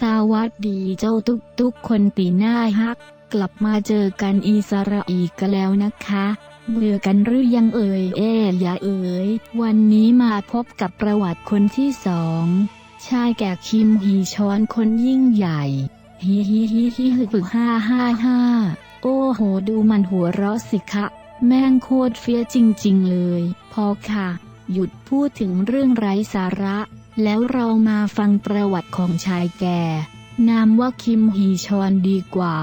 สวัสดีเจ้าทุกทุกคนตีหน้าฮัก กลับมาเจอกันอีสระอีกแล้วนะคะ เบื่อกันหรือยังเอ่ยเอ๊ยอย่าเอ่ยวันนี้มาพบกับประวัติคนที่สองชายแก่คิมฮีชอนคนยิ่งใหญ่ฮิฮิฮิฮิฮึฮึฮ่าฮ่าฮ่าโอ้โหดูมันหัวเราะสิคะ แม่งโคตรเฟี้ยจริง ๆ เลย พอค่ะ หยุดพูดถึงเรื่องไร้สาระ แล้วเรามาฟังประวัติของชายแก่ นามว่าคิมฮีชอนดีกว่า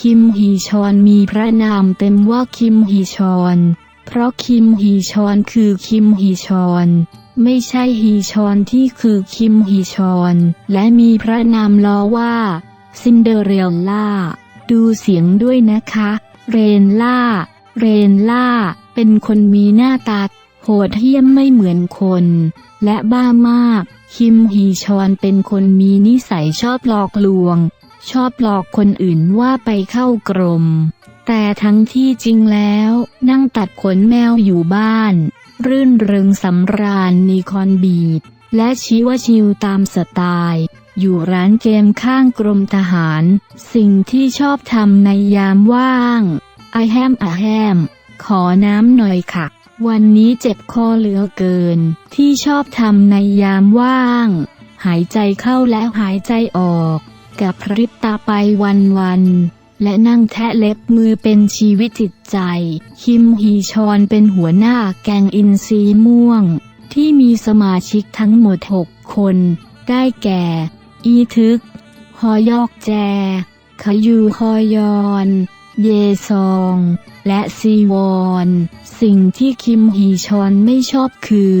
คิมฮีชอนมีพระนามเต็มว่าคิมฮีชอน เพราะคิมฮีชอนคือคิมฮีชอนไม่ใช่ฮีชอนที่คือคิมฮีชอน และมีพระนามล้อว่า ซินเดอเรลล่า ดูเสียงด้วยนะคะ เรนล่า เรนล่า เป็นคนมีหน้าตา โหดเหี้ยมไม่เหมือนคน และบ้ามาก คิมฮีชอนเป็นคนมีนิสัยชอบหลอกลวง ชอบหลอกคนอื่นว่าไปเข้ากรม แต่ทั้งที่จริงแล้ว นั่งตัดขนแมวอยู่บ้าน รื่นเริงสำราญนีคอนบีด และชีวชิวตามสไตล์อยู่ร้านเกมข้างกรมทหาร สิ่งที่ชอบทำในยามว่าง I am a ham ขอน้ำหน่อยค่ะ วันนี้เจ็บคอเหลือเกิน ที่ชอบทำในยามว่าง หายใจเข้าและหายใจออก กับพริบตาไปวันๆและนั่งแทะเล็บมือเป็นชีวิตจิตใจ คิมฮีชอนเป็นหัวหน้าแกงอินซีม่วง ที่มีสมาชิกทั้งหมด 6 คน ได้แก่ อีทึก ฮอยอกแจ ขยูฮอยอน เยซอง และซีวอน สิ่งที่คิมฮีชอนไม่ชอบคือ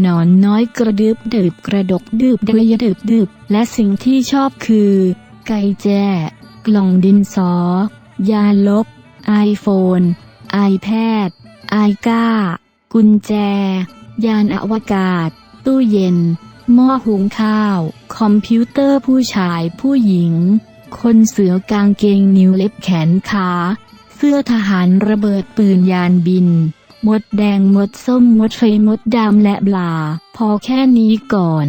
หนอนน้อยกระดึบดืบกระดกดืบดยดืบดืบและสิ่งที่ชอบคือ ไก่แจ้ กล่องดินสอ ยาลบ ไอโฟน ไอแพดไอก้า กุญแจ ยานอวกาศ ตู้เย็น หม้อหุงข้าว คอมพิวเตอร์ผู้ชายผู้หญิง คนเสือกางเกงนิ้วเล็บแขนขา เสื้อทหารระเบิดปืนยานบิน มดแดงมดส้มมดไฟมดดำและบลา พอแค่นี้ก่อน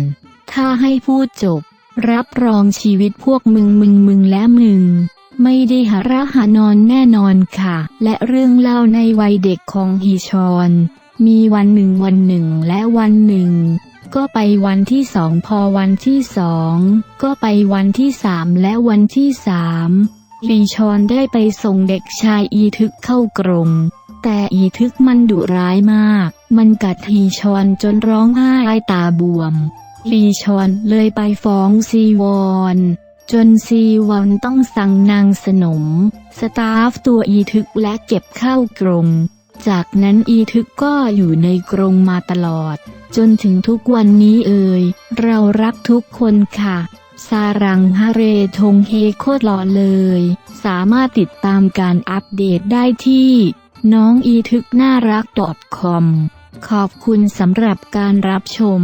ถ้าให้พูดจบ รับรองชีวิตพวกมึงมึงมึงและมึง ไม่ได้หาระหานอนแน่นอนค่ะ และเรื่องเล่าในวัยเด็กของฮีชอน มีวันหนึ่งวันหนึ่งและวันหนึ่ง ก็ไปวันที่สองพอวันที่สองก็ไปวันที่สามและวันที่สามฮีชอนได้ไปส่งเด็กชายอีทึกเข้ากรงแต่อีทึกมันดุร้ายมาก มันกัดฮีชอนจนร้องไห้ตาบวมลีชอนเลยไปฟ้องซีวอนจนซีวอนต้องสั่งนางสนม สตาฟตัวอีทึกและเก็บเข้ากรง จากนั้นอีทึกก็อยู่ในกรงมาตลอด จนถึงทุกวันนี้เอ่ย เรารักทุกคนค่ะ ซารังฮาเรทงเฮโคตรหล่อเลย สามารถติดตามการอัปเดตได้ที่ น้องอีทึกน่ารัก .com ขอบคุณสำหรับการรับชม